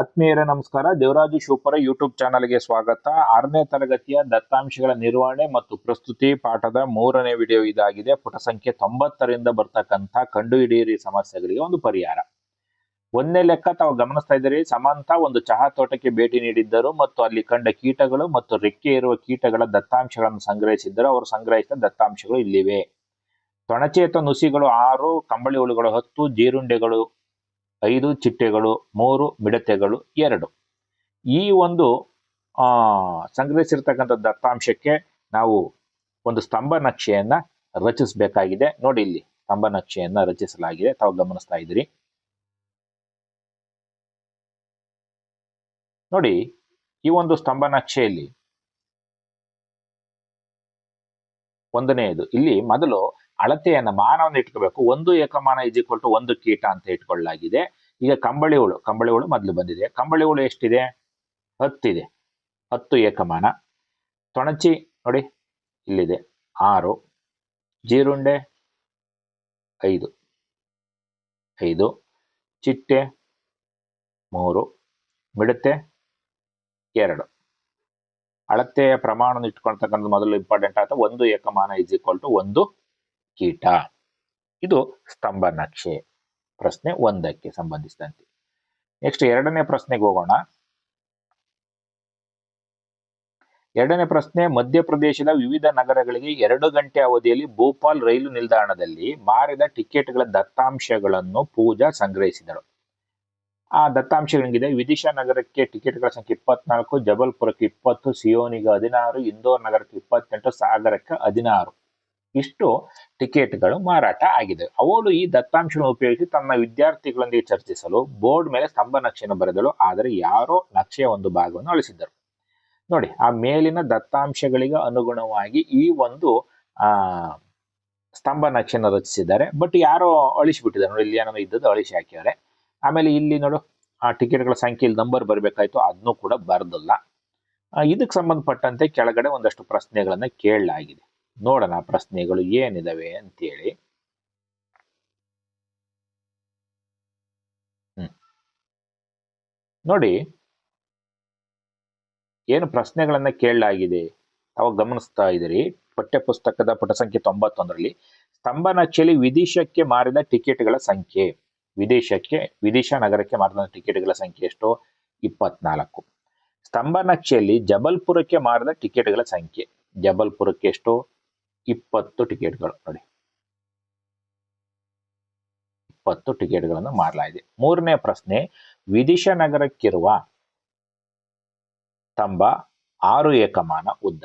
ಆತ್ಮೀಯರೇ ನಮಸ್ಕಾರ. ದೇವರಾಜು ಶೂಪರ ಯೂಟ್ಯೂಬ್ ಚಾನಲ್ಗೆ ಸ್ವಾಗತ. ಆರನೇ ತರಗತಿಯ ದತ್ತಾಂಶಗಳ ನಿರ್ವಹಣೆ ಮತ್ತು ಪ್ರಸ್ತುತಿ ಪಾಠದ ಮೂರನೇ ವಿಡಿಯೋ ಇದಾಗಿದೆ. ಪುಟ ಸಂಖ್ಯೆ ತೊಂಬತ್ತರಿಂದ ಬರ್ತಕ್ಕಂಥ ಕಂಡುಹಿಡಿಯಿರಿ ಸಮಸ್ಯೆಗಳಿಗೆ ಒಂದು ಪರಿಹಾರ. ಒಂದನೇ ಲೆಕ್ಕ ತಾವು ಗಮನಿಸ್ತಾ ಇದ್ದೀರಿ. ಸಮಂತ ಒಂದು ಚಹಾ ತೋಟಕ್ಕೆ ಭೇಟಿ ನೀಡಿದ್ದರು ಮತ್ತು ಅಲ್ಲಿ ಕಂಡ ಕೀಟಗಳು ಮತ್ತು ರೆಕ್ಕೆ ಇರುವ ಕೀಟಗಳ ದತ್ತಾಂಶಗಳನ್ನು ಸಂಗ್ರಹಿಸಿದ್ದರು. ಅವರು ಸಂಗ್ರಹಿಸಿದ ದತ್ತಾಂಶಗಳು ಇಲ್ಲಿವೆ. ತೊಣಚೇತ ನುಸಿಗಳು ಆರು, ಕಂಬಳಿ ಹುಳುಗಳು ಹತ್ತು, ಜೀರುಂಡೆಗಳು ಐದು ಚಿಟ್ಟೆಗಳು, ಮೂರು ಮಿಡತೆಗಳು, ಎರಡು. ಈ ಒಂದು, ಆ, ಸಂಗ್ರಹಿಸಿರ್ತಕ್ಕಂಥ ದತ್ತಾಂಶಕ್ಕೆ ನಾವು ಒಂದು ಸ್ತಂಭ ನಕ್ಷೆಯನ್ನ ರಚಿಸಬೇಕಾಗಿದೆ. ನೋಡಿ ಇಲ್ಲಿ, ಸ್ತಂಭ ನಕ್ಷೆಯನ್ನ ರಚಿಸಲಾಗಿದೆ. ತಾವು ಗಮನಿಸ್ತಾ ಇದ್ದೀರಿ. ನೋಡಿ, ಈ ಒಂದು ಸ್ತಂಭ ನಕ್ಷೆಯಲ್ಲಿ ಒಂದನೆಯದು, ಇಲ್ಲಿ ಮೊದಲು ಅಳತೆಯನ್ನ ಮಾನವನ್ನು ಇಟ್ಕೋಬೇಕು. ಒಂದು ಏಕಮಾನ ಈಕ್ವಲ್ ಒಂದು ಕೀಟ ಅಂತ ಇಟ್ಕೊಳ್ಳಲಾಗಿದೆ. ಈಗ ಕಂಬಳಿ ಹುಳು ಕಂಬಳಿ ಹುಳು ಮೊದಲು ಬಂದಿದೆ. ಕಂಬಳಿ ಹುಳು ಎಷ್ಟಿದೆ? ಹತ್ತಿದೆ. ಹತ್ತು ಏಕಮಾನ. ತೊಣಚಿ ನೋಡಿ, ಇಲ್ಲಿದೆ. ಆರು. ಜೀರುಂಡೆ ಐದು. ಐದು. ಚಿಟ್ಟೆ ಮೂರು. ಮಿಡತೆ ಎರಡು. ಅಳತೆಯ ಪ್ರಮಾಣ ಇಟ್ಕೊಳ್ತಕ್ಕಂಥ ಮೊದಲು ಇಂಪಾರ್ಟೆಂಟ್ ಆಗುತ್ತೆ ಒಂದು ಏಕಮಾನ ಇಸ್ ಈಕ್ವಲ್ ಟು ಒಂದು ಕೀಟ. ಇದು ಸ್ತಂಭ ನಕ್ಷೆ ಪ್ರಶ್ನೆ ಒಂದಕ್ಕೆ ಸಂಬಂಧಿಸಿದಂತೆ. ನೆಕ್ಸ್ಟ್ ಎರಡನೇ ಪ್ರಶ್ನೆಗೆ ಹೋಗೋಣ. ಎರಡನೇ ಪ್ರಶ್ನೆ, ಮಧ್ಯಪ್ರದೇಶದ ವಿವಿಧ ನಗರಗಳಿಗೆ ಎರಡು ಗಂಟೆ ಅವಧಿಯಲ್ಲಿ ಭೋಪಾಲ್ ರೈಲು ನಿಲ್ದಾಣದಲ್ಲಿ ಮಾರಿದ ಟಿಕೆಟ್ಗಳ ದತ್ತಾಂಶಗಳನ್ನು ಪೂಜಾ ಸಂಗ್ರಹಿಸಿದರು. ಆ ದತ್ತಾಂಶಗಳಿಗಿದೆ. ವಿದಿಶಾ ನಗರಕ್ಕೆ ಟಿಕೆಟ್ಗಳ ಸಂಖ್ಯೆ ಇಪ್ಪತ್ನಾಲ್ಕು, ಜಬಲ್ಪುರಕ್ಕೆ ಇಪ್ಪತ್ತು, ಸಿಯೋನಿಗೆ ಹದಿನಾರು, ಇಂದೋರ್ ನಗರಕ್ಕೆ ಇಪ್ಪತ್ತೆಂಟು, ಸಾಗರಕ್ಕೆ ಹದಿನಾರು. ಇಷ್ಟು ಟಿಕೆಟ್ಗಳು ಮಾರಾಟ ಆಗಿದೆ. ಅವಳು ಈ ದತ್ತಾಂಶವನ್ನು ಉಪಯೋಗಿಸಿ ತನ್ನ ವಿದ್ಯಾರ್ಥಿಗಳೊಂದಿಗೆ ಚರ್ಚಿಸಲು, ಬೋರ್ಡ್ ಮೇಲೆ ಸ್ತಂಭ ನಕ್ಷೆಯನ್ನು ಬರೆದಳು, ಆದರೆ ಯಾರೋ ನಕ್ಷೆಯ ಒಂದು ಭಾಗವನ್ನು ಅಳಿಸಿದ್ದರು. ನೋಡಿ, ಆ ಮೇಲಿನ ದತ್ತಾಂಶಗಳಿಗೆ ಅನುಗುಣವಾಗಿ ಈ ಒಂದು, ಆ, ಸ್ತಂಭ ನಕ್ಷೆಯನ್ನು ರಚಿಸಿದ್ದಾರೆ. ಬಟ್ ಯಾರೋ ಅಳಿಸಿಬಿಟ್ಟಿದ್ದಾರೆ. ನೋಡಿ, ಇಲ್ಲಿ ಏನೋ ಇದ್ದದ್ದು ಅಳಿಸಿ ಹಾಕಿದ್ದಾರೆ. ಆಮೇಲೆ ಇಲ್ಲಿ ನೋಡು, ಆ ಟಿಕೆಟ್ಗಳ ಸಂಖ್ಯೆ, ಇಲ್ಲಿ ನಂಬರ್ ಬರಬೇಕಾಯ್ತು ಅದನ್ನು ಕೂಡ ಬರೆದಿಲ್ಲ. ಇದಕ್ಕೆ ಸಂಬಂಧಪಟ್ಟಂತೆ ಕೆಳಗಡೆ ಒಂದಷ್ಟು ಪ್ರಶ್ನೆಗಳನ್ನ ಕೇಳಲಾಗಿದೆ. ನೋಡೋಣ ಪ್ರಶ್ನೆಗಳು ಏನಿದಾವೆ ಅಂತೇಳಿ. ನೋಡಿ. ಏನು ಪ್ರಶ್ನೆಗಳನ್ನ ಕೇಳಲಾಗಿದೆ? ಅವಾಗ ಗಮನಿಸ್ತಾ ಇದ್ದೀರಿ. ಪಠ್ಯಪುಸ್ತಕದ ಪುಟ ಸಂಖ್ಯೆ ತೊಂಬತ್ತೊಂದರಲ್ಲಿ ಸ್ತಂಭ ನಕ್ಷೆಯಲ್ಲಿ ವಿದೇಶಕ್ಕೆ ಮಾರಿದ ಟಿಕೆಟ್ಗಳ ಸಂಖ್ಯೆ. ವಿದೇಶಕ್ಕೆ, ವಿದೇಶ ನಗರಕ್ಕೆ ಮಾರಿದ ಟಿಕೆಟ್ಗಳ ಸಂಖ್ಯೆ ಎಷ್ಟು? ಇಪ್ಪತ್ನಾಲ್ಕು. ಸ್ತಂಭ ನಕ್ಷೆಯಲ್ಲಿ ಜಬಲ್ಪುರಕ್ಕೆ ಮಾರಿದ ಟಿಕೆಟ್ಗಳ ಸಂಖ್ಯೆ. ಜಬಲ್ಪುರಕ್ಕೆ ಎಷ್ಟು? ಇಪ್ಪತ್ತು ಟಿಕೆಟ್ಗಳು ನೋಡಿ. ಇಪ್ಪತ್ತು ಟಿಕೆಟ್ಗಳನ್ನು ಮಾರಲಾಗಿದೆ. ಮೂರನೇ ಪ್ರಶ್ನೆ, ವಿದಿಶ ನಗರಕ್ಕಿರುವ ಸ್ತಂಭ ಆರು ಏಕಮಾನ ಉದ್ದ.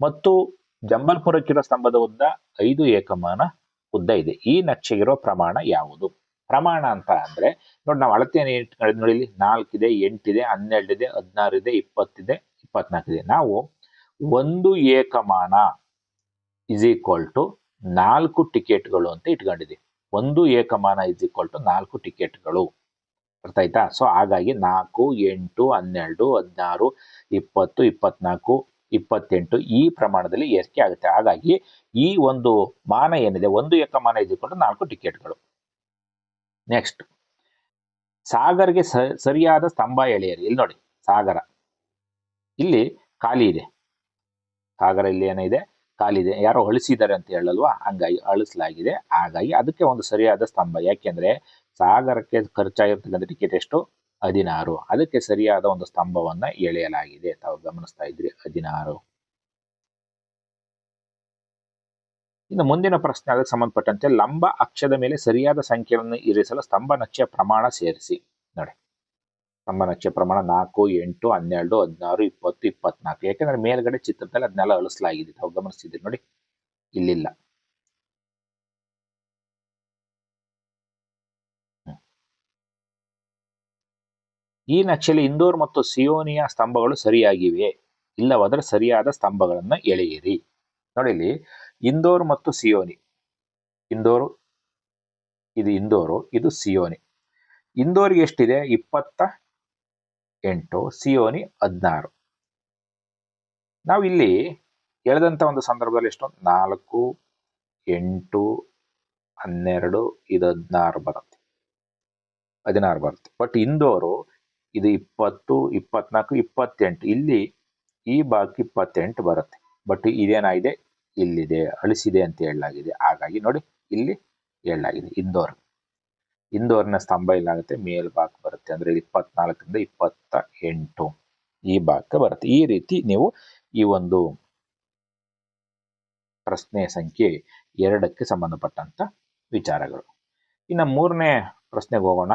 ಮತ್ತು ಜಂಬಲ್ಪುರಕ್ಕಿರುವ ಸ್ತಂಭದ ಉದ್ದ ಐದು ಏಕಮಾನ ಉದ್ದ ಇದೆ. ಈ ನಕ್ಷೆಗಿರೋ ಪ್ರಮಾಣ ಯಾವುದು? ಪ್ರಮಾಣ ಅಂತ ಅಂದ್ರೆ, ನೋಡಿ ನಾವು ಅಳತೆಯನ್ನು ನೋಡಿ ಇಲ್ಲಿ ನಾಲ್ಕಿದೆ, ಎಂಟಿದೆ, ಹನ್ನೆರಡಿದೆ, ಹದಿನಾರಿದೆ, ಇಪ್ಪತ್ತಿದೆ, ಇಪ್ಪತ್ನಾಲ್ಕಿದೆ. ನಾವು ಒಂದು ಏಕಮಾನ ಇಸ್ ಈಕ್ವಲ್ ಟು ನಾಲ್ಕು ಟಿಕೆಟ್ಗಳು ಅಂತ ಇಟ್ಕೊಂಡಿದ್ದೀವಿ. ಒಂದು ಏಕಮಾನ ಇಸ್ ಈಕ್ವಲ್ ಟು ನಾಲ್ಕು ಟಿಕೆಟ್ಗಳು ಅರ್ಥ ಆಯ್ತಾ? ಸೊ ಹಾಗಾಗಿ ನಾಲ್ಕು, ಎಂಟು, ಹನ್ನೆರಡು, ಹದಿನಾರು, ಇಪ್ಪತ್ತು, ಇಪ್ಪತ್ನಾಲ್ಕು, ಇಪ್ಪತ್ತೆಂಟು ಈ ಪ್ರಮಾಣದಲ್ಲಿ ಏರಿಕೆ ಆಗುತ್ತೆ. ಹಾಗಾಗಿ ಈ ಒಂದು ಮಾನ ಏನಿದೆ, ಒಂದು ಏಕಮಾನ ಟು ನಾಲ್ಕು ಟಿಕೆಟ್ಗಳು ನೆಕ್ಸ್ಟ್ ಸಾಗರ್ಗೆ ಸರಿಯಾದ ಸ್ತಂಭ ಎಳೆಯರಿ. ಇಲ್ಲಿ ನೋಡಿ, ಸಾಗರ. ಇಲ್ಲಿ ಖಾಲಿ ಇದೆ. ಸಾಗರ ಇಲ್ಲಿ ಏನಿದೆ? ಖಾಲಿದೆ ಯಾರೋ ಅಳಿಸಿದ್ದಾರೆ ಅಂತ ಹೇಳಲ್ವಾ? ಹಂಗಾಗಿ ಅಳಿಸಲಾಗಿದೆ. ಹಾಗಾಗಿ ಅದಕ್ಕೆ ಒಂದು ಸರಿಯಾದ ಸ್ತಂಭ. ಯಾಕೆಂದ್ರೆ ಸಾಗರಕ್ಕೆ ಖರ್ಚಾಗಿರ್ತಕ್ಕಂಥ ಟಿಕೆಟ್ ಎಷ್ಟು? ಹದಿನಾರು. ಅದಕ್ಕೆ ಸರಿಯಾದ ಒಂದು ಸ್ತಂಭವನ್ನ ಎಳೆಯಲಾಗಿದೆ. ತಾವು ಗಮನಿಸ್ತಾ ಇದ್ರಿ. ಹದಿನಾರು. ಇನ್ನು ಮುಂದಿನ ಪ್ರಶ್ನೆ ಅದಕ್ಕೆ ಸಂಬಂಧಪಟ್ಟಂತೆ ಲಂಬ ಅಕ್ಷದ ಮೇಲೆ ಸರಿಯಾದ ಸಂಖ್ಯೆಯನ್ನು ಇರಿಸಲು ಸ್ತಂಭ ನಕ್ಷೆಯ ಪ್ರಮಾಣ ಸೇರಿಸಿ. ನೋಡಿ. ಸ್ತಂಭ ನಕ್ಷೆ ಪ್ರಮಾಣ ನಾಲ್ಕು, ಎಂಟು, ಹನ್ನೆರಡು, ಹದಿನಾರು, ಇಪ್ಪತ್ತು, ಇಪ್ಪತ್ನಾಲ್ಕು. ಯಾಕೆಂದ್ರೆ ಮೇಲ್ಗಡೆ ಚಿತ್ರದಲ್ಲಿ ಅದನ್ನೆಲ್ಲ ಅಳಿಸಲಾಗಿದೆ. ತಾವು ಗಮನಿಸಿದ್ದೀರಿ ನೋಡಿ. ಇಲ್ಲಿಲ್ಲ. ಈ ನಕ್ಷೆಯಲ್ಲಿ ಇಂದೋರ್ ಮತ್ತು ಸಿಯೋನಿಯ ಸ್ತಂಭಗಳು ಸರಿಯಾಗಿವೆ ಇಲ್ಲವಾದರೆ ಸರಿಯಾದ ಸ್ತಂಭಗಳನ್ನು ಎಳೆಯಿರಿ. ನೋಡಿ ಇಲ್ಲಿ, ಇಂದೋರ್ ಮತ್ತು ಸಿಯೋನಿ. ಇಂದೋರು, ಇದು ಇಂದೋರು, ಇದು ಸಿಯೋನಿ. ಇಂದೋರ್ಗೆ ಎಷ್ಟಿದೆ? ಇಪ್ಪತ್ತ ಎಂಟು, ಸಿಯೋನಿ ಹದಿನಾರು. ನಾವಿಲ್ಲಿ ಎಳೆದಂಥ ಒಂದು ಸಂದರ್ಭದಲ್ಲಿ ಎಷ್ಟು? ನಾಲ್ಕು, ಎಂಟು, ಹನ್ನೆರಡು, ಇದು ಹದಿನಾರು ಬರುತ್ತೆ. ಹದಿನಾರು ಬರುತ್ತೆ. ಬಟ್ ಇಂದೋರು ಇದು ಇಪ್ಪತ್ತು, ಇಪ್ಪತ್ನಾಲ್ಕು, ಇಪ್ಪತ್ತೆಂಟು. ಇಲ್ಲಿ ಈ ಬಾಕಿ ಇಪ್ಪತ್ತೆಂಟು ಬರುತ್ತೆ. ಬಟ್ ಇದೇನಾಗಿದೆ? ಇಲ್ಲಿದೆ, ಅಳಿಸಿದೆ ಅಂತ ಹೇಳಲಾಗಿದೆ. ಹಾಗಾಗಿ ನೋಡಿ, ಇಲ್ಲಿ ಹೇಳಲಾಗಿದೆ. ಇಂದೋರ್. ಇಂದೋರ್ನ ಸ್ತಂಭ ಇಲ್ಲಾಗುತ್ತೆ ಮೇಲ್ಭಾಗ ಬರುತ್ತೆ. ಅಂದ್ರೆ ಇಪ್ಪತ್ನಾಲ್ಕರಿಂದ ಇಪ್ಪತ್ತ ಎಂಟು ಈ ಭಾಗಕ್ಕೆ ಬರುತ್ತೆ. ಈ ರೀತಿ ನೀವು ಈ ಒಂದು ಪ್ರಶ್ನೆ ಸಂಖ್ಯೆ ಎರಡಕ್ಕೆ ಸಂಬಂಧಪಟ್ಟಂತ ವಿಚಾರಗಳು. ಇನ್ನು ಮೂರನೇ ಪ್ರಶ್ನೆಗೆ ಹೋಗೋಣ.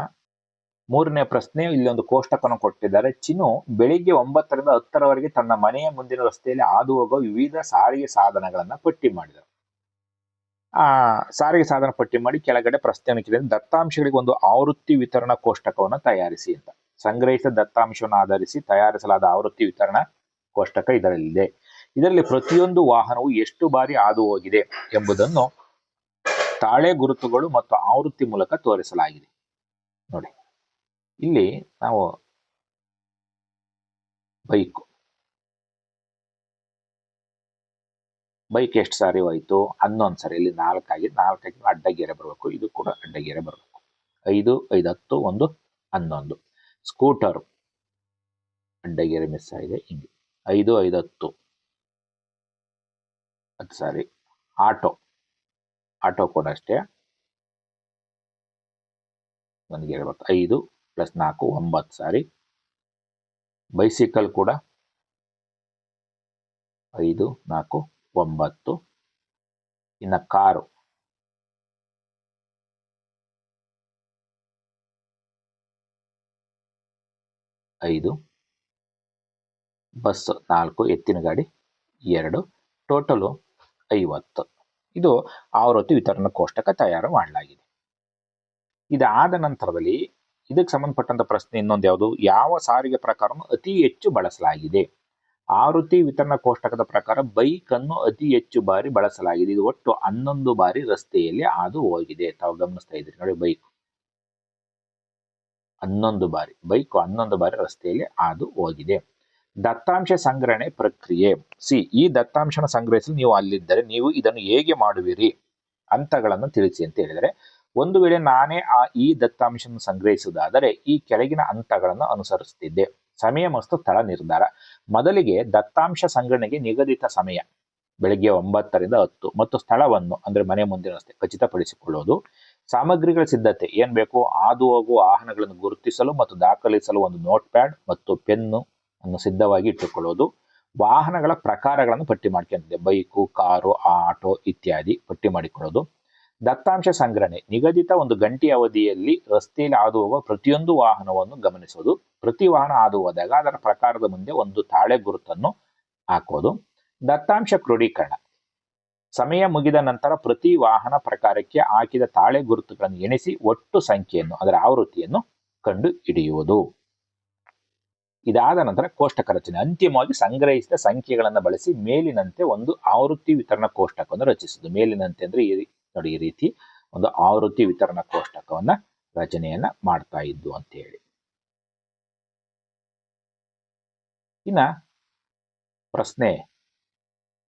ಮೂರನೇ ಪ್ರಶ್ನೆ, ಇಲ್ಲಿ ಒಂದು ಕೋಷ್ಟಕವನ್ನು ಕೊಟ್ಟಿದ್ದಾರೆ. ಚಿನು ಬೆಳಿಗ್ಗೆ ಒಂಬತ್ತರಿಂದ ಹತ್ತರವರೆಗೆ ತನ್ನ ಮನೆಯ ಮುಂದಿನ ರಸ್ತೆಯಲ್ಲಿ ಹಾದು ಹೋಗುವ ವಿವಿಧ ಸಾರಿಗೆ ಸಾಧನಗಳನ್ನ ಪಟ್ಟಿ ಮಾಡಿದರು. ಆ ಸಾರಿಗೆ ಸಾಧನ ಪಟ್ಟಿ ಮಾಡಿ ಕೆಳಗಡೆ ಪ್ರಸ್ತಾವನೆ ದತ್ತಾಂಶಗಳಿಗೆ ಒಂದು ಆವೃತ್ತಿ ವಿತರಣಾ ಕೋಷ್ಟಕವನ್ನು ತಯಾರಿಸಿ ಅಂತ. ಸಂಗ್ರಹಿಸಿದ ದತ್ತಾಂಶವನ್ನು ಆಧರಿಸಿ ತಯಾರಿಸಲಾದ ಆವೃತ್ತಿ ವಿತರಣಾ ಕೋಷ್ಟಕ ಇದರಲ್ಲಿದೆ. ಇದರಲ್ಲಿ ಪ್ರತಿಯೊಂದು ವಾಹನವು ಎಷ್ಟು ಬಾರಿ ಹಾದು ಹೋಗಿದೆ ಎಂಬುದನ್ನು ತಾಳೆ ಗುರುತುಗಳು ಮತ್ತು ಆವೃತ್ತಿ ಮೂಲಕ ತೋರಿಸಲಾಗಿದೆ. ನೋಡಿ, ಇಲ್ಲಿ ನಾವು ಬೈಕ್ ಬೈಕ್ ಎಷ್ಟು ಸಾರಿ ಹೋಯ್ತು? ಹನ್ನೊಂದು ಸಾರಿ, ಇಲ್ಲಿ ನಾಲ್ಕಾಗಿ ನಾಲ್ಕಾಗಿ ಅಡ್ಡಗೆರೆ ಬರಬೇಕು. ಇದು ಕೂಡ ಅಡ್ಡಗೆರೆ ಬರಬೇಕು. ಐದು ಐದು, ಹತ್ತು, ಒಂದು, ಹನ್ನೊಂದು. ಸ್ಕೂಟರ್ ಅಡ್ಡಗೆರೆ ಮಿಸ್ ಆಗಿದೆ ಹಿಂಗೆ. ಐದು ಐದು, ಹತ್ತು. ಹತ್ತು ಸಾರಿ. ಆಟೋ. ಆಟೋ ಕೂಡ ಅಷ್ಟೇ. ನನಗೆ ಹೇಳ್ಬೇಕು ಐದು ಪ್ಲಸ್ ನಾಲ್ಕು, ಒಂಬತ್ತು ಸಾರಿ. ಬೈಸಿಕಲ್ ಕೂಡ. ಐದು, ನಾಲ್ಕು ಒಂಬತ್ತು ಇನ್ನು ಕಾರು ಐದು ಬಸ್ ನಾಲ್ಕು ಎತ್ತಿನ ಗಾಡಿ ಎರಡು ಟೋಟಲು ಐವತ್ತು. ಇದು ಆವೃತ್ತಿ ವಿತರಣಾ ಕೋಷ್ಟಕ ತಯಾರು ಮಾಡಲಾಗಿದೆ. ಇದಾದ ನಂತರದಲ್ಲಿ ಇದಕ್ಕೆ ಸಂಬಂಧಪಟ್ಟಂತ ಪ್ರಶ್ನೆ ಇನ್ನೊಂದು ಯಾವುದು? ಯಾವ ಸಾರಿಗೆ ಪ್ರಕಾರವನ್ನು ಅತಿ ಹೆಚ್ಚು ಬಳಸಲಾಗಿದೆ? ಆವೃತ್ತಿ ವಿತರಣಾ ಕೋಷ್ಟಕದ ಪ್ರಕಾರ ಬೈಕ್ ಅನ್ನು ಅತಿ ಹೆಚ್ಚು ಬಾರಿ ಬಳಸಲಾಗಿದೆ. ಇದು ಒಟ್ಟು ಹನ್ನೊಂದು ಬಾರಿ ರಸ್ತೆಯಲ್ಲಿ ಹಾದು ಹೋಗಿದೆ. ತಾವು ಗಮನಿಸ್ತಾ ಇದ್ರಿ ನೋಡಿ, ಬೈಕ್. ಹನ್ನೊಂದು ಬಾರಿ. ಬೈಕ್ ಹನ್ನೊಂದು ಬಾರಿ ರಸ್ತೆಯಲ್ಲಿ ಹಾದು ಹೋಗಿದೆ. ದತ್ತಾಂಶ ಸಂಗ್ರಹಣೆ ಪ್ರಕ್ರಿಯೆ. ಸಿ, ಈ ದತ್ತಾಂಶನ ಸಂಗ್ರಹಿಸಲು ನೀವು ಅಲ್ಲಿದ್ದರೆ ನೀವು ಇದನ್ನು ಹೇಗೆ ಮಾಡುವಿರಿ ಹಂತಗಳನ್ನು ತಿಳಿಸಿ ಅಂತ ಹೇಳಿದರೆ, ಒಂದು ವೇಳೆ ನಾನೇ ಆ ಈ ದತ್ತಾಂಶವನ್ನು ಸಂಗ್ರಹಿಸುವುದಾದರೆ ಈ ಕೆಳಗಿನ ಹಂತಗಳನ್ನು ಅನುಸರಿಸುತ್ತಿದ್ದೆ ಸಮಯ ಮತ್ತು ಸ್ಥಳ ನಿರ್ಧಾರ. ಮೊದಲಿಗೆ ದತ್ತಾಂಶ ಸಂಗ್ರಹಣೆಗೆ ನಿಗದಿತ ಸಮಯ. ಬೆಳಗ್ಗೆ ಒಂಬತ್ತರಿಂದ ಹತ್ತು ಮತ್ತು ಸ್ಥಳವನ್ನು, ಅಂದ್ರೆ ಮನೆ ಮುಂದಿನ ರಸ್ತೆ ಖಚಿತಪಡಿಸಿಕೊಳ್ಳುವುದು ಸಾಮಗ್ರಿಗಳ ಸಿದ್ಧತೆ, ಏನ್ ಬೇಕು? ಹಾದು ಹೋಗುವ ವಾಹನಗಳನ್ನು ಗುರುತಿಸಲು ಮತ್ತು ದಾಖಲಿಸಲು ಒಂದು ನೋಟ್ ಪ್ಯಾಡ್ ಮತ್ತು ಪೆನ್ನು ಅನ್ನು ಸಿದ್ಧವಾಗಿ ಇಟ್ಟುಕೊಳ್ಳುವುದು ವಾಹನಗಳ ಪ್ರಕಾರಗಳನ್ನು ಪಟ್ಟಿ ಮಾಡ್ಕೊಂಡಿದೆ ಬೈಕು, ಕಾರು, ಆಟೋ ಇತ್ಯಾದಿ ಪಟ್ಟಿ ಮಾಡಿಕೊಳ್ಳೋದು. ದತ್ತಾಂಶ ಸಂಗ್ರಹಣೆ, ನಿಗದಿತ ಒಂದು ಗಂಟೆ ಅವಧಿಯಲ್ಲಿ ರಸ್ತೆಯಲ್ಲಿ ಹಾದು ಹೋಗುವ ಪ್ರತಿಯೊಂದು ವಾಹನವನ್ನು ಗಮನಿಸೋದು. ಪ್ರತಿ ವಾಹನ ಹಾದು ಹೋದಾಗ ಅದರ ಪ್ರಕಾರದ ಮುಂದೆ ಒಂದು ತಾಳೆ ಗುರುತನ್ನು ಹಾಕೋದು. ದತ್ತಾಂಶ ಕ್ರೋಢೀಕರಣ ಸಮಯ ಮುಗಿದ ನಂತರ ಪ್ರತಿ ವಾಹನ ಪ್ರಕಾರಕ್ಕೆ ಹಾಕಿದ ತಾಳೆ ಗುರುತುಗಳನ್ನು ಎಣಿಸಿ ಒಟ್ಟು ಸಂಖ್ಯೆಯನ್ನು, ಅದರ ಆವೃತ್ತಿಯನ್ನು ಕಂಡು ಹಿಡಿಯುವುದು. ಇದಾದ ನಂತರ ಕೋಷ್ಟಕ ರಚನೆ. ಅಂತಿಮವಾಗಿ ಸಂಗ್ರಹಿಸಿದ ಸಂಖ್ಯೆಗಳನ್ನು ಬಳಸಿ ಮೇಲಿನಂತೆ ಒಂದು ಆವೃತ್ತಿ ವಿತರಣಾ ಕೋಷ್ಟಕವನ್ನು ರಚಿಸುವುದು. ಮೇಲಿನಂತೆ ಅಂದ್ರೆ ನೋಡಿ ಈ ರೀತಿ ಒಂದು ಆವೃತ್ತಿ ವಿತರಣಾ ಕೋಷ್ಟಕವನ್ನ ರಚನೆಯನ್ನ ಮಾಡ್ತಾ ಇದ್ದು ಅಂತ ಹೇಳಿ. ಇನ್ನ ಪ್ರಶ್ನೆ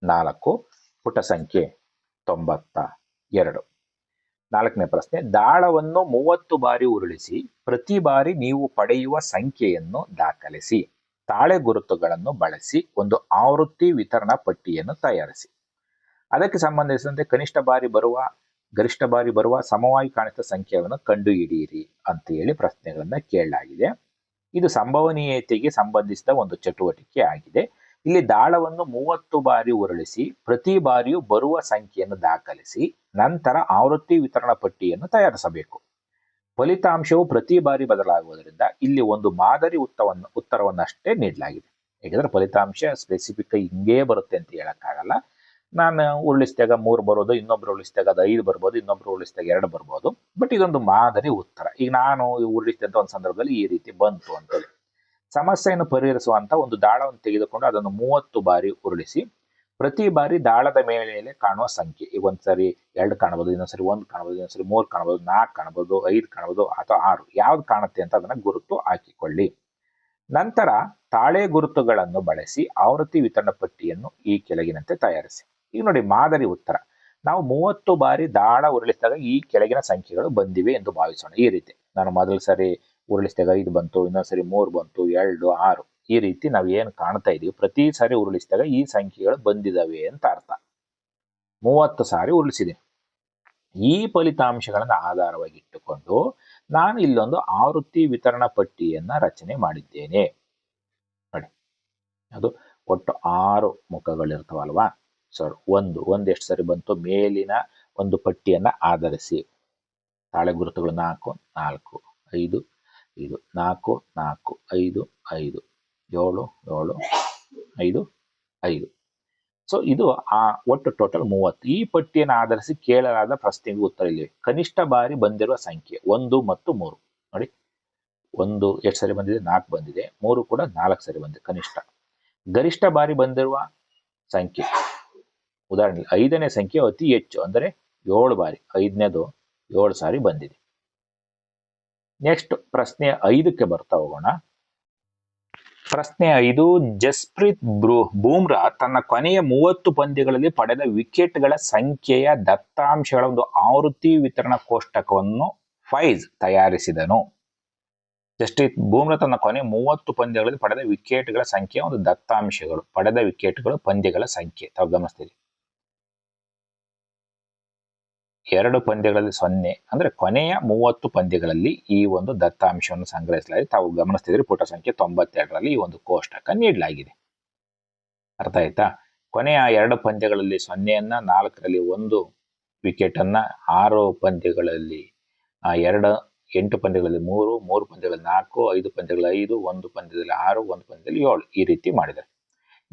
ನಾಲ್ಕು, ಪುಟ ಸಂಖ್ಯೆ ತೊಂಬತ್ತ ಎರಡು. ನಾಲ್ಕನೇ ಪ್ರಶ್ನೆ, ದಾಳವನ್ನು ಮೂವತ್ತು ಬಾರಿ ಉರುಳಿಸಿ, ಪ್ರತಿ ಬಾರಿ ನೀವು ಪಡೆಯುವ ಸಂಖ್ಯೆಯನ್ನು ದಾಖಲಿಸಿ, ತಾಳೆ ಗುರುತುಗಳನ್ನು ಬಳಸಿ ಒಂದು ಆವೃತ್ತಿ ವಿತರಣಾ ಪಟ್ಟಿಯನ್ನು ತಯಾರಿಸಿ. ಅದಕ್ಕೆ ಸಂಬಂಧಿಸಿದಂತೆ ಕನಿಷ್ಠ ಬಾರಿ ಬರುವ, ಗರಿಷ್ಠ ಬಾರಿ ಬರುವ ಸಮವಾಗಿ ಕಾಣಿಸಿದ ಸಂಖ್ಯೆಯನ್ನು ಕಂಡುಹಿಡಿಯಿರಿ ಅಂತ ಹೇಳಿ ಪ್ರಶ್ನೆಗಳನ್ನ ಕೇಳಲಾಗಿದೆ. ಇದು ಸಂಭವನೀಯತೆಗೆ ಸಂಬಂಧಿಸಿದ ಒಂದು ಚಟುವಟಿಕೆ ಆಗಿದೆ. ಇಲ್ಲಿ ದಾಳವನ್ನು ಮೂವತ್ತು ಬಾರಿ ಉರುಳಿಸಿ, ಪ್ರತಿ ಬಾರಿಯೂ ಬರುವ ಸಂಖ್ಯೆಯನ್ನು ದಾಖಲಿಸಿ, ನಂತರ ಆವೃತ್ತಿ ವಿತರಣಾ ಪಟ್ಟಿಯನ್ನು ತಯಾರಿಸಬೇಕು. ಫಲಿತಾಂಶವು ಪ್ರತಿ ಬಾರಿ ಬದಲಾಗುವುದರಿಂದ ಇಲ್ಲಿ ಒಂದು ಮಾದರಿ ಉತ್ತರವನ್ನು ಉತ್ತರವನ್ನಷ್ಟೇ ನೀಡಲಾಗಿದೆ. ಯಾಕಂದ್ರೆ ಫಲಿತಾಂಶ ಸ್ಪೆಸಿಫಿಕ್ ಹಿಂಗೇ ಬರುತ್ತೆ ಅಂತ ಹೇಳಕ್ಕಾಗಲ್ಲ. ನಾನು ಉರುಳಿಸಿದಾಗ ಮೂರು ಬರೋದು, ಇನ್ನೊಬ್ರು ಉರುಳಿಸಿದಾಗ ಅದು ಐದು ಬರ್ಬೋದು, ಇನ್ನೊಬ್ರು ಉರುಳಿಸಿದಾಗ ಎರಡು ಬರ್ಬೋದು. ಬಟ್ ಇದೊಂದು ಮಾದರಿ ಉತ್ತರ. ಈಗ ನಾನು ಉರುಳಿಸಿದಂಥ ಒಂದು ಸಂದರ್ಭದಲ್ಲಿ ಈ ರೀತಿ ಬಂತು ಅಂತೇಳಿ. ಸಮಸ್ಯೆಯನ್ನು ಪರಿಹರಿಸುವಂತ ಒಂದು ದಾಳವನ್ನು ತೆಗೆದುಕೊಂಡು ಅದನ್ನು ಮೂವತ್ತು ಬಾರಿ ಉರುಳಿಸಿ, ಪ್ರತಿ ಬಾರಿ ದಾಳದ ಮೇಲೆ ಕಾಣುವ ಸಂಖ್ಯೆ. ಈಗ ಒಂದ್ಸರಿ ಎರಡು ಕಾಣಬಹುದು ಇನ್ನೊಂದ್ಸರಿ ಒಂದು ಕಾಣಬಹುದು ಇನ್ನೊಂದ್ಸರಿ ಮೂರು ಕಾಣಬಹುದು ನಾಲ್ಕು ಕಾಣಬಹುದು ಐದು ಕಾಣಬಹುದು ಅಥವಾ ಆರು. ಯಾವ್ದು ಕಾಣುತ್ತೆ ಅಂತ ಅದನ್ನ ಗುರುತು ಹಾಕಿಕೊಳ್ಳಿ. ನಂತರ ತಾಳೆ ಗುರುತುಗಳನ್ನು ಬಳಸಿ, ಆವೃತ್ತಿ ವಿತರಣಾ ಪಟ್ಟಿಯನ್ನು ಈ ಕೆಳಗಿನಂತೆ ತಯಾರಿಸಿ. ಈಗ ನೋಡಿ ಮಾದರಿ ಉತ್ತರ. ನಾವು ಮೂವತ್ತು ಬಾರಿ ದಾಳ ಉರುಳಿಸಿದಾಗ ಈ ಕೆಳಗಿನ ಸಂಖ್ಯೆಗಳು ಬಂದಿವೆ ಎಂದು ಭಾವಿಸೋಣ. ಈ ರೀತಿ ನಾನು ಮೊದಲ ಸರಿ ಉರುಳಿಸಿದಾಗ ಐದು ಬಂತು, ಇನ್ನೊಂದು ಸರಿ ಮೂರು ಬಂತು, ಎರಡು, ಆರು. ಈ ರೀತಿ ನಾವು ಏನು ಕಾಣ್ತಾ ಇದೀವಿ? ಪ್ರತಿ ಸಾರಿ ಉರುಳಿಸಿದಾಗ ಈ ಸಂಖ್ಯೆಗಳು ಬಂದಿದಾವೆ ಅಂತ ಅರ್ಥ. ಮೂವತ್ತು ಸಾರಿ ಉರುಳಿಸಿದೆ ಈ ಫಲಿತಾಂಶಗಳನ್ನು ಆಧಾರವಾಗಿಟ್ಟುಕೊಂಡು ನಾನು ಇಲ್ಲೊಂದು ಆವೃತ್ತಿ ವಿತರಣಾ ಪಟ್ಟಿಯನ್ನ ರಚನೆ ಮಾಡಿದ್ದೇನೆ. ನೋಡಿ, ಅದು ಒಟ್ಟು ಆರು ಮುಖಗಳಿರ್ತಾವಲ್ವಾ? ಸರ್, ಒಂದು ಒಂದು ಎಷ್ಟು ಸರಿ ಬಂತು ಮೇಲಿನ ಒಂದು ಪಟ್ಟಿಯನ್ನ ಆಧರಿಸಿ. ತಾಳೆ ಗುರುತುಗಳು ನಾಲ್ಕು ನಾಲ್ಕು, ಐದು ಐದು, ನಾಲ್ಕು ನಾಲ್ಕು, ಐದು ಐದು, ಏಳು ಏಳು, ಐದು ಐದು. ಸೊ, ಇದು ಆ ಒಟ್ಟು ಟೋಟಲ್ ಮೂವತ್ತು. ಈ ಪಟ್ಟಿಯನ್ನು ಆಧರಿಸಿ ಕೇಳಲಾದ ಪ್ರಶ್ನೆಗೆ ಉತ್ತರ ಇಲ್ಲಿ. ಕನಿಷ್ಠ ಬಾರಿ ಬಂದಿರುವ ಸಂಖ್ಯೆ ಒಂದು ಮತ್ತು ಮೂರು. ನೋಡಿ. ಒಂದು, ಎಷ್ಟು ಸರಿ ಬಂದಿದೆ? ನಾಲ್ಕು ಬಂದಿದೆ. ಮೂರು ಕೂಡ ನಾಲ್ಕು ಸರಿ ಬಂದಿದೆ ಕನಿಷ್ಠ. ಗರಿಷ್ಠ ಬಾರಿ ಬಂದಿರುವ ಸಂಖ್ಯೆ ಉದಾಹರಣೆ ಐದನೇ ಸಂಖ್ಯೆ ಅತಿ ಹೆಚ್ಚು, ಅಂದರೆ ಏಳು ಬಾರಿ, ಐದನೇದು ಏಳು ಸಾರಿ ಬಂದಿದೆ. ನೆಕ್ಸ್ಟ್ ಪ್ರಶ್ನೆ ಐದಕ್ಕೆ ಬರ್ತಾ ಹೋಗೋಣ. ಪ್ರಶ್ನೆ ಐದು, ಜಸ್ಪ್ರೀತ್ ಬ್ರೂ, ಬೂಮ್ರಾ ತನ್ನ ಕೊನೆಯ ಮೂವತ್ತು ಪಂದ್ಯಗಳಲ್ಲಿ ಪಡೆದ ವಿಕೆಟ್ಗಳ ಸಂಖ್ಯೆಯ ದತ್ತಾಂಶಗಳ ಒಂದು ಆವೃತ್ತಿ ವಿತರಣಾ ಕೋಷ್ಟಕವನ್ನು ಫೈಜ್ ತಯಾರಿಸಿದನು. ಜಸ್ಪ್ರೀತ್ ಬೂಮ್ರಾ ತನ್ನ ಕೊನೆಯ ಮೂವತ್ತು ಪಂದ್ಯಗಳಲ್ಲಿ ಪಡೆದ ವಿಕೆಟ್ಗಳ ಸಂಖ್ಯೆಯ ಒಂದು ದತ್ತಾಂಶಗಳು, ಪಡೆದ ವಿಕೆಟ್ಗಳು ಪಂದ್ಯಗಳ ಸಂಖ್ಯೆ. ತಾವು ಗಮನಿಸ್ತೀರಿ. ಎರಡು ಪಂದ್ಯಗಳಲ್ಲಿ ಸೊನ್ನೆ, ಅಂದ್ರೆ ಕೊನೆಯ ಮೂವತ್ತು ಪಂದ್ಯಗಳಲ್ಲಿ ಈ ಒಂದು ದತ್ತಾಂಶವನ್ನು ಸಂಗ್ರಹಿಸಲಾಗಿದೆ. ತಾವು ಗಮನಿಸ್ತಿದ್ರೆ ಪುಟ ಸಂಖ್ಯೆ ತೊಂಬತ್ತೆರಡರಲ್ಲಿ ಈ ಒಂದು ಕೋಷ್ಟಕ ನೀಡಲಾಗಿದೆ. ಅರ್ಥ ಆಯ್ತಾ? ಕೊನೆಯ ಎರಡು ಪಂದ್ಯಗಳಲ್ಲಿ ಸೊನ್ನೆಯನ್ನ, ನಾಲ್ಕರಲ್ಲಿ ಒಂದು ವಿಕೆಟ್ ಅನ್ನ ಆರು ಪಂದ್ಯಗಳಲ್ಲಿ, ಆ, ಎರಡು, ಎಂಟು ಪಂದ್ಯಗಳಲ್ಲಿ ಮೂರು ಮೂರು ಪಂದ್ಯಗಳಲ್ಲಿ ನಾಲ್ಕು, ಐದು ಪಂದ್ಯಗಳಲ್ಲಿ ಐದು, ಒಂದು ಪಂದ್ಯದಲ್ಲಿ ಆರು, ಒಂದು ಪಂದ್ಯದಲ್ಲಿ ಏಳು ಈ ರೀತಿ ಮಾಡಿದ್ದಾರೆ.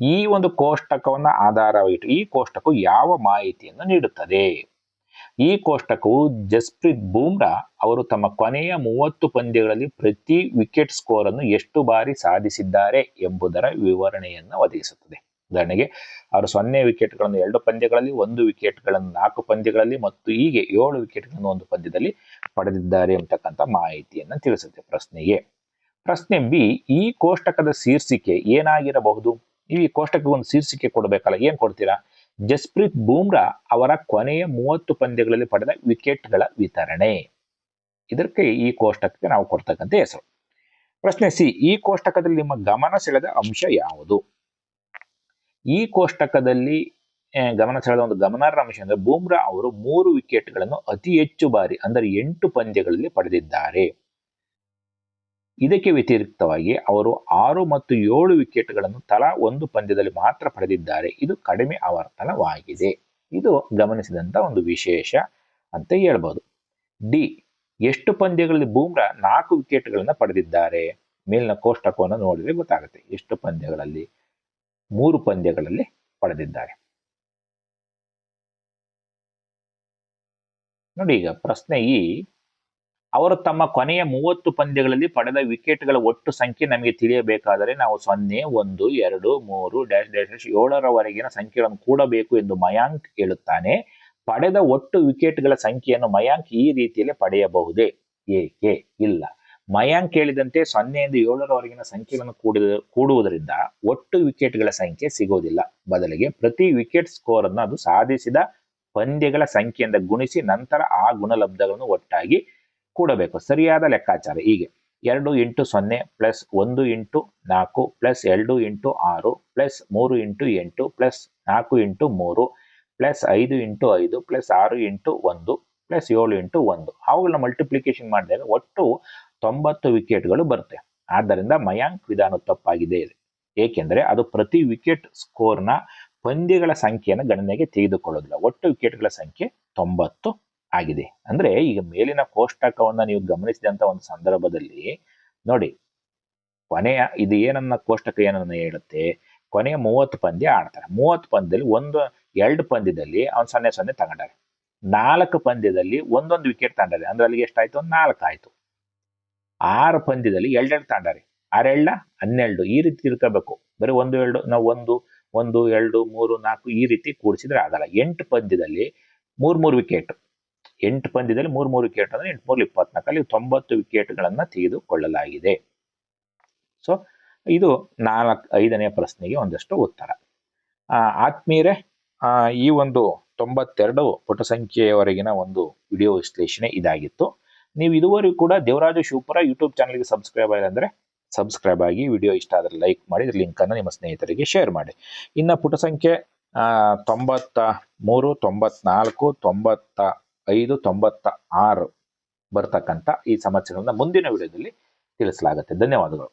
ಈ ಒಂದು ಕೋಷ್ಟಕವನ್ನ ಆಧಾರವಾಗಿಟ್ಟು ಈ ಕೋಷ್ಟಕವು ಯಾವ ಮಾಹಿತಿಯನ್ನು ನೀಡುತ್ತದೆ? ಈ ಕೋಷ್ಟಕವು ಜಸ್ಪ್ರೀತ್ ಬೂಮ್ರಾ ಅವರು ತಮ್ಮ ಕೊನೆಯ ಮೂವತ್ತು ಪಂದ್ಯಗಳಲ್ಲಿ ಪ್ರತಿ ವಿಕೆಟ್ ಸ್ಕೋರ್ ಅನ್ನು ಎಷ್ಟು ಬಾರಿ ಸಾಧಿಸಿದ್ದಾರೆ ಎಂಬುದರ ವಿವರಣೆಯನ್ನು ಒದಗಿಸುತ್ತದೆ. ಉದಾಹರಣೆಗೆ, ಅವರು ಸೊನ್ನೆ ವಿಕೆಟ್ಗಳನ್ನು ಎರಡು ಪಂದ್ಯಗಳಲ್ಲಿ, ಒಂದು ವಿಕೆಟ್ಗಳನ್ನು ನಾಲ್ಕು ಪಂದ್ಯಗಳಲ್ಲಿ ಮತ್ತು ಹೀಗೆ ಏಳು ವಿಕೆಟ್ಗಳನ್ನು ಒಂದು ಪಂದ್ಯದಲ್ಲಿ ಪಡೆದಿದ್ದಾರೆ ಎಂಬತಕ್ಕಂಥ ಮಾಹಿತಿಯನ್ನು ತಿಳಿಸುತ್ತೆ ಪ್ರಶ್ನೆಗೆ. ಪ್ರಶ್ನೆ ಬಿ, ಈ ಕೋಷ್ಟಕದ ಶೀರ್ಷಿಕೆ ಏನಾಗಿರಬಹುದು? ಈ ಕೋಷ್ಟಕಕ್ಕೆ ಒಂದು ಶೀರ್ಷಿಕೆ ಕೊಡಬೇಕಲ್ಲ, ಏನು ಕೊಡ್ತೀರಾ? ಜಸ್ಪ್ರೀತ್ ಬೂಮ್ರಾ ಅವರ ಕೊನೆಯ ಮೂವತ್ತು ಪಂದ್ಯಗಳಲ್ಲಿ ಪಡೆದ ವಿಕೆಟ್ಗಳ ವಿತರಣೆ. ಇದಕ್ಕೆ ಈ ಕೋಷ್ಟಕಕ್ಕೆ ನಾವು ಕೊಡ್ತಕ್ಕಂಥ ಹೆಸರು. ಪ್ರಶ್ನೆ ಸಿ ಈ ಕೋಷ್ಟಕದಲ್ಲಿ ನಿಮ್ಮ ಗಮನ ಸೆಳೆದ ಅಂಶ ಯಾವುದು? ಈ ಕೋಷ್ಟಕದಲ್ಲಿ ಗಮನ ಸೆಳೆದ ಒಂದು ಗಮನಾರ್ಹ ಅಂಶ ಅಂದ್ರೆ ಬೂಮ್ರಾ ಅವರು ಮೂರು ವಿಕೆಟ್ಗಳನ್ನು ಅತಿ ಹೆಚ್ಚು ಬಾರಿ, ಅಂದರೆ ಎಂಟು ಪಂದ್ಯಗಳಲ್ಲಿ ಪಡೆದಿದ್ದಾರೆ. ಇದಕ್ಕೆ ವ್ಯತಿರಿಕ್ತವಾಗಿ ಅವರು ಆರು ಮತ್ತು ಏಳು ವಿಕೆಟ್ಗಳನ್ನು ತಲಾ ಒಂದು ಪಂದ್ಯದಲ್ಲಿ ಮಾತ್ರ ಪಡೆದಿದ್ದಾರೆ. ಇದು ಕಡಿಮೆ ಆವರ್ತನವಾಗಿದೆ. ಇದು ಗಮನಿಸಿದಂತ ಒಂದು ವಿಶೇಷ ಅಂತ ಹೇಳ್ಬೋದು. ಡಿ. ಎಷ್ಟು ಪಂದ್ಯಗಳಲ್ಲಿ ಬೂಮ್ರಾ ನಾಲ್ಕು ವಿಕೆಟ್ಗಳನ್ನು ಪಡೆದಿದ್ದಾರೆ? ಮೇಲಿನ ಕೋಷ್ಟಕವನ್ನು ನೋಡಿದರೆ ಗೊತ್ತಾಗುತ್ತೆ. ಎಷ್ಟು ಪಂದ್ಯಗಳಲ್ಲಿ, ಮೂರು ಪಂದ್ಯಗಳಲ್ಲಿ ಪಡೆದಿದ್ದಾರೆ. ನೋಡಿ ಈಗ ಪ್ರಶ್ನೆ ಈ ಅವರು ತಮ್ಮ ಕೊನೆಯ ಮೂವತ್ತು ಪಂದ್ಯಗಳಲ್ಲಿ ಪಡೆದ ವಿಕೆಟ್ಗಳ ಒಟ್ಟು ಸಂಖ್ಯೆ ನಮಗೆ ತಿಳಿಯಬೇಕಾದರೆ ನಾವು ಸೊನ್ನೆ, ಒಂದು, ಎರಡು, ಮೂರು, ಡ್ಯಾಶ್ ಡ್ಯಾಶ್ ಡ್ಯಾಶ್ ಏಳರವರೆಗಿನ ಸಂಖ್ಯೆಗಳನ್ನು ಕೂಡಬೇಕು ಎಂದು ಮಯಾಂಕ್ ಹೇಳುತ್ತಾನೆ. ಪಡೆದ ಒಟ್ಟು ವಿಕೆಟ್ಗಳ ಸಂಖ್ಯೆಯನ್ನು ಮಯಾಂಕ್ ಈ ರೀತಿಯಲ್ಲಿ ಪಡೆಯಬಹುದೇ? ಏಕೆ? ಇಲ್ಲ. ಮಯಾಂಕ್ ಹೇಳಿದಂತೆ ಸೊನ್ನೆಯಿಂದ ಏಳರವರೆಗಿನ ಸಂಖ್ಯೆಗಳನ್ನು ಕೂಡಿದ, ಕೂಡುವುದರಿಂದ ಒಟ್ಟು ವಿಕೆಟ್ಗಳ ಸಂಖ್ಯೆ ಸಿಗೋದಿಲ್ಲ. ಬದಲಿಗೆ ಪ್ರತಿ ವಿಕೆಟ್ ಸ್ಕೋರ್ ಅನ್ನು ಅದು ಸಾಧಿಸಿದ ಪಂದ್ಯಗಳ ಸಂಖ್ಯೆಯಿಂದ ಗುಣಿಸಿ ನಂತರ ಆ ಗುಣಲಬ್ಧಗಳನ್ನು ಒಟ್ಟಾಗಿ ಕೂಡಬೇಕು. ಸರಿಯಾದ ಲೆಕ್ಕಾಚಾರ. ಹೀಗೆ. ಎರಡು ಇಂಟು ಸೊನ್ನೆ ಪ್ಲಸ್ ಒಂದು ಇಂಟು ನಾಲ್ಕು ಪ್ಲಸ್ ಎರಡು ಇಂಟು ಆರು ಪ್ಲಸ್ ಮೂರು ಇಂಟು ಎಂಟು ಪ್ಲಸ್ ನಾಲ್ಕು ಇಂಟು ಮೂರು ಪ್ಲಸ್ ಐದು ಇಂಟು ಐದು ಪ್ಲಸ್ ಆರು ಇಂಟು ಒಂದು ಪ್ಲಸ್ ಏಳು ಇಂಟು ಒಂದು. ಅವುಗಳನ್ನ ಮಲ್ಟಿಪ್ಲಿಕೇಶನ್ ಮಾಡಿದಾಗ ಒಟ್ಟು ತೊಂಬತ್ತು ವಿಕೆಟ್ಗಳು ಬರುತ್ತೆ. ಆದ್ದರಿಂದ ಮಯಾಂಕ್ ವಿಧಾನ ತಪ್ಪಾಗಿದೆ. ಏಕೆಂದರೆ ಅದು ಪ್ರತಿ ವಿಕೆಟ್ ಸ್ಕೋರ್ನ ಪಂದ್ಯಗಳ ಸಂಖ್ಯೆಯನ್ನು ಗಣನೆಗೆ ತೆಗೆದುಕೊಳ್ಳೋದಿಲ್ಲ. ಒಟ್ಟು ವಿಕೆಟ್ಗಳ ಸಂಖ್ಯೆ ತೊಂಬತ್ತು. ಆಗಿದೆ. ಅಂದ್ರೆ ಈಗ ಮೇಲಿನ ಕೋಷ್ಟಕವನ್ನ ನೀವು ಗಮನಿಸಿದಂತ ಒಂದು ಸಂದರ್ಭದಲ್ಲಿ ನೋಡಿ, ಕೊನೆಯ ಇದು ಏನನ್ನ ಕೋಷ್ಟಕ ಏನನ್ನ ಹೇಳುತ್ತೆ? ಕೊನೆಯ ಮೂವತ್ತು ಪಂದ್ಯ ಆಡ್ತಾರೆ. ಮೂವತ್ತು ಪಂದ್ಯದಲ್ಲಿ ಒಂದು, ಎರಡು ಪಂದ್ಯದಲ್ಲಿ ಅವ್ನು ಸೊನ್ನೆ ಸೊನ್ನೆ ತಗೊಂಡಾರೆ. ನಾಲ್ಕು ಪಂದ್ಯದಲ್ಲಿ ಒಂದೊಂದು ವಿಕೆಟ್ ತಗೊಂಡಾರೆ. ಅಂದ್ರೆ ಅಲ್ಲಿಗೆ ಎಷ್ಟಾಯ್ತು? ನಾಲ್ಕು ಆಯ್ತು. ಆರು ಪಂದ್ಯದಲ್ಲಿ ಎರಡೆರಡು ತಗೊಂಡಾರೆ. ಆರೆಳ್ಳ ಹನ್ನೆರಡು. ಈ ರೀತಿ ತಿಳ್ಕೋಬೇಕು. ಬರೀ ಒಂದು, ಎರಡು, ನಾವು ಒಂದು ಒಂದು, ಎರಡು, ಮೂರು, ನಾಲ್ಕು ಈ ರೀತಿ ಕೂಡಿಸಿದ್ರೆ ಆಗಲ್ಲ. ಎಂಟು ಪಂದ್ಯದಲ್ಲಿ ಮೂರ್, ಮೂರು ವಿಕೆಟ್ ಎಂಟು ಪಂದ್ಯದಲ್ಲಿ ಮೂರು ಮೂರು ವಿಕೆಟ್ ಅಂದರೆ ಎಂಟು ಮೂರು ಇಪ್ಪತ್ನಾಲ್ಕಲ್ಲಿ ತೊಂಬತ್ತು ವಿಕೆಟ್ಗಳನ್ನು ತೆಗೆದುಕೊಳ್ಳಲಾಗಿದೆ. ಸೊ ಇದು ನಾಲ್ಕು ಐದನೇ ಪ್ರಶ್ನೆಗೆ ಒಂದಷ್ಟು ಉತ್ತರ. ಆತ್ಮೀಯರೇ ಈ ಒಂದು ತೊಂಬತ್ತೆರಡು ಪುಟ ಸಂಖ್ಯೆಯವರೆಗಿನ ಒಂದು ವಿಡಿಯೋ ವಿಶ್ಲೇಷಣೆ ಇದಾಗಿತ್ತು. ನೀವು ಇದುವರೆಗೂ ಕೂಡ ದೇವರಾಜು ಶಿವಪುರ ಯೂಟ್ಯೂಬ್ ಚಾನಲ್ಗೆ ಸಬ್ಸ್ಕ್ರೈಬ್ ಆಗಿದೆ ಅಂದರೆ ಸಬ್ಸ್ಕ್ರೈಬ್ ಆಗಿ ವಿಡಿಯೋ ಇಷ್ಟ ಆದರೆ ಲೈಕ್ ಮಾಡಿ ಲಿಂಕನ್ನು ನಿಮ್ಮ ಸ್ನೇಹಿತರಿಗೆ ಶೇರ್ ಮಾಡಿ. ಇನ್ನು ಪುಟ ಸಂಖ್ಯೆ ತೊಂಬತ್ತ ಮೂರು, ತೊಂಬತ್ನಾಲ್ಕು, ತೊಂಬತ್ತ ಐದು ತೊಂಬತ್ತ ಆರು ಬರ್ತಕ್ಕಂಥ ಈ ಸಮಸ್ಯೆಗಳನ್ನು ಮುಂದಿನ ವಿಡಿಯೋದಲ್ಲಿ ತಿಳಿಸಲಾಗುತ್ತೆ. ಧನ್ಯವಾದಗಳು.